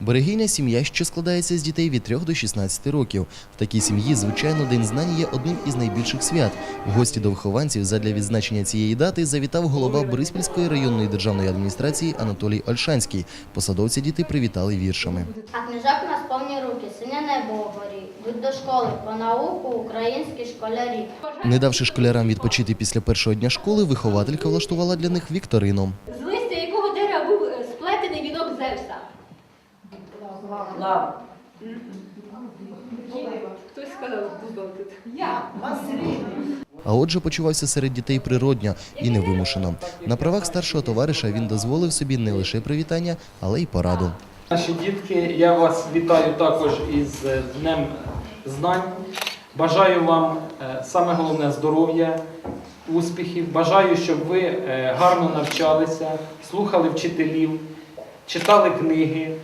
Берегиня сім'я, що складається з дітей від 3 до 16 років. В такій сім'ї, звичайно, День знань є одним із найбільших свят. В гості до вихованців задля відзначення цієї дати завітав голова Бориспільської районної державної адміністрації Анатолій Ольшанський. Посадовці діти привітали віршами. А книжок у нас повні руки, синє небо вгорі. Йдуть до школи по науку українські школярі. Не давши школярам відпочити після першого дня школи, вихователька влаштувала для них вікторину. Хтось сказав. А отже, почувався серед дітей природньо і невимушено. На правах старшого товариша він дозволив собі не лише привітання, але й пораду. Наші дітки, я вас вітаю також із е, Днем знань. Бажаю вам е, саме головне здоров'я, успіхів. Бажаю, щоб ви е, гарно навчалися, слухали вчителів, читали книги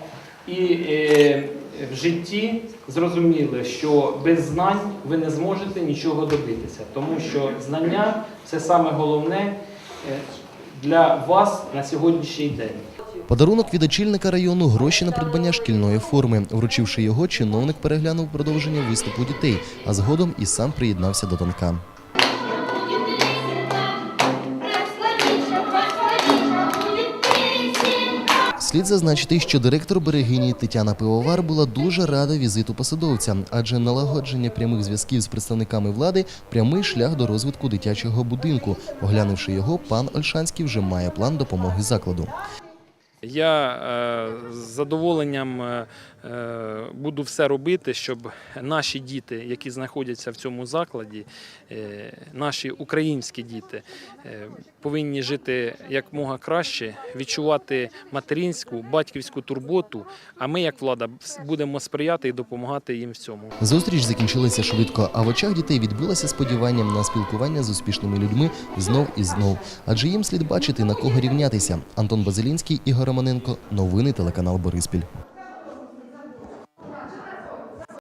і е, в житті зрозуміли, що без знань ви не зможете нічого добитися, тому що знання це саме головне е, для вас на сьогоднішній день. Подарунок від очільника району гроші на придбання шкільної форми. Вручивши його, чиновник переглянув продовження виступу дітей, а згодом і сам приєднався до танка. Слід зазначити, що директор берегині Тетяна Пивовар була дуже рада візиту посадовця, адже налагодження прямих зв'язків з представниками влади прямий шлях до розвитку дитячого будинку. Оглянувши його, пан Ольшанський вже має план допомоги закладу. Я е, з задоволенням е, е, буду все робити, щоб наші діти, які знаходяться в цьому закладі, наші українські діти, повинні жити якмога краще, відчувати материнську, батьківську турботу. А ми, як влада, будемо сприяти і допомагати їм в цьому. Зустріч закінчилася швидко, а в очах дітей відбилося сподіванням на спілкування з успішними людьми знов і знов. Адже їм слід бачити на кого рівнятися. Антон Базилінський, Ігор Романенко. Новини телеканал Бориспіль.